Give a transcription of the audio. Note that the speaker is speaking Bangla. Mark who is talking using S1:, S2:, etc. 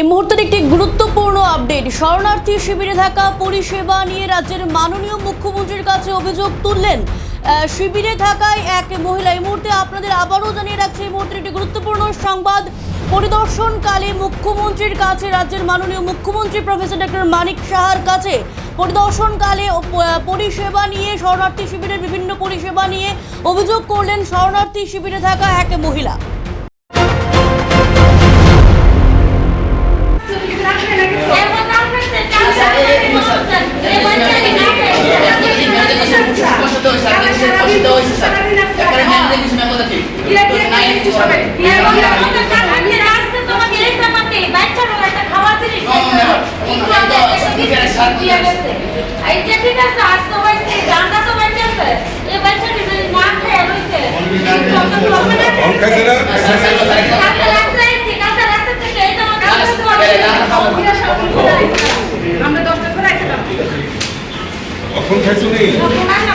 S1: এই মুহূর্তের একটি গুরুত্বপূর্ণ আপডেট শরণার্থী শিবিরে থাকা পরিষেবা নিয়ে রাজ্যের মাননীয় মুখ্যমন্ত্রীর কাছে অভিযোগ তুললেন। শিবিরে থাকায় এক মহিলা। এই মুহূর্তে আপনাদের আবারও জানিয়ে রাখছে, এই মুহূর্তে একটি গুরুত্বপূর্ণ সংবাদ। পরিদর্শনকালে মুখ্যমন্ত্রীর কাছে, রাজ্যের মাননীয় মুখ্যমন্ত্রী প্রফেসর ডক্টর মানিক সাহার কাছে পরিদর্শনকালে পরিষেবা নিয়ে, শরণার্থী শিবিরের বিভিন্ন পরিষেবা নিয়ে অভিযোগ করলেন শরণার্থী শিবিরে থাকা এক মহিলা।
S2: আমরা দশটা করে আসলাম
S3: কখন খাইছো নি
S2: না না